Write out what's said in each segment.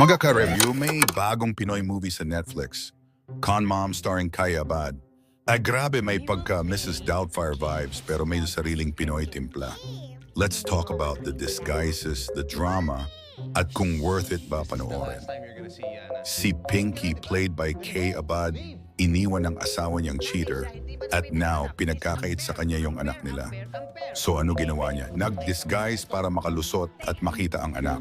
Mga ka-review, may bagong Pinoy movie sa Netflix. Con Mom starring Kai Abad. Ay grabe may pagka Mrs. Doubtfire vibes pero may sariling Pinoy timpla. Let's talk about the disguises, the drama, at kung worth it ba panoorin. Si Pinky played by Kay Abad, iniwan ng asawa niyang cheater at now pinagkakait sa kanya yung anak nila. So ano ginawa niya? Nag-disguise para makalusot at makita ang anak.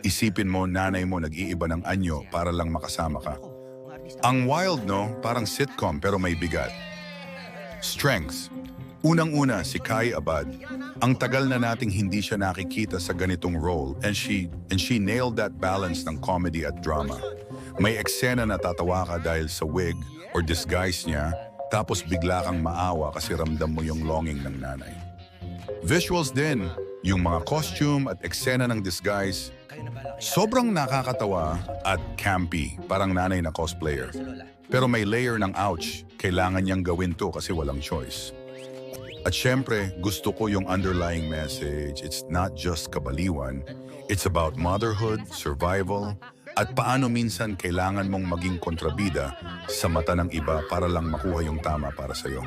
Isipin mo nanay mo nag-iiba ng anyo para lang makasama ka. Ang wild no, parang sitcom pero may bigat. Strengths. Unang-una si Kai Abad. Ang tagal na nating hindi siya nakikita sa ganitong role and she and she nailed that balance ng comedy at drama. May eksena na tatawa ka dahil sa wig or disguise niya tapos bigla kang maawa kasi ramdam mo yung longing ng nanay. Visuals din, yung mga costume at eksena ng disguise, sobrang nakakatawa at campy, parang nanay na cosplayer. Pero may layer ng ouch, kailangan niyang gawin to kasi walang choice. At syempre, gusto ko yung underlying message. It's not just kabaliwan. It's about motherhood, survival, at paano minsan kailangan mong maging kontrabida sa mata ng iba para lang makuha yung tama para sa'yo.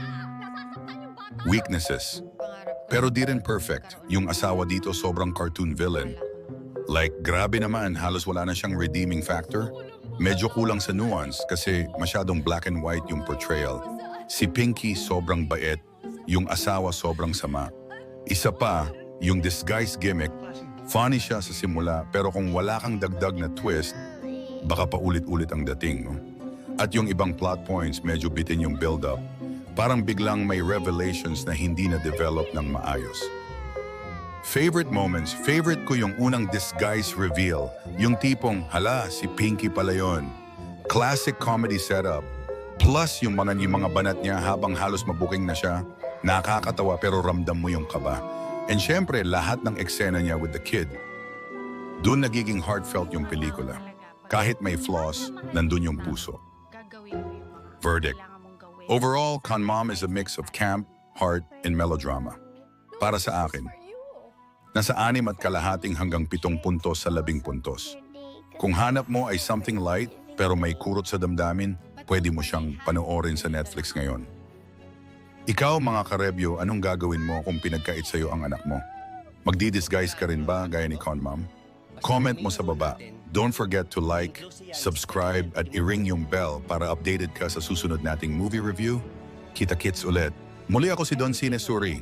Weaknesses. Pero di rin perfect. Yung asawa dito sobrang cartoon villain. Like, grabe naman, halos wala na siyang redeeming factor. Medyo kulang sa nuance kasi masyadong black and white yung portrayal. Si Pinky sobrang bait, yung asawa sobrang sama. Isa pa, yung disguise gimmick, funny siya sa simula pero kung wala kang dagdag na twist, baka paulit-ulit ang dating. No? At yung ibang plot points, medyo bitin yung build-up. Parang biglang may revelations na hindi na-develop ng maayos. Favorite moments, favorite ko yung unang disguise reveal. Yung tipong, hala, si Pinky pala yun. Classic comedy setup. Plus yung mga, yung mga banat niya habang halos mabuking na siya. Nakakatawa pero ramdam mo yung kaba. And syempre, lahat ng eksena niya with the kid. Doon nagiging heartfelt yung pelikula. Kahit may flaws, nandun yung puso. Verdict. Overall, Con Mom is a mix of camp, heart, and melodrama. Para sa akin, nasa anim at kalahating hanggang pitong puntos sa labing puntos. Kung hanap mo ay something light pero may kurot sa damdamin, pwede mo siyang panoorin sa Netflix ngayon. Ikaw mga karebyo, anong gagawin mo kung pinagkait sa'yo ang anak mo? Magdi-disguise ka rin ba gaya ni Con Mom? Comment mo sa baba. Don't forget to like, subscribe at i-ring yung bell para updated ka sa susunod nating movie review. Kita-kits ulit. Muli ako si Don Cine Suri.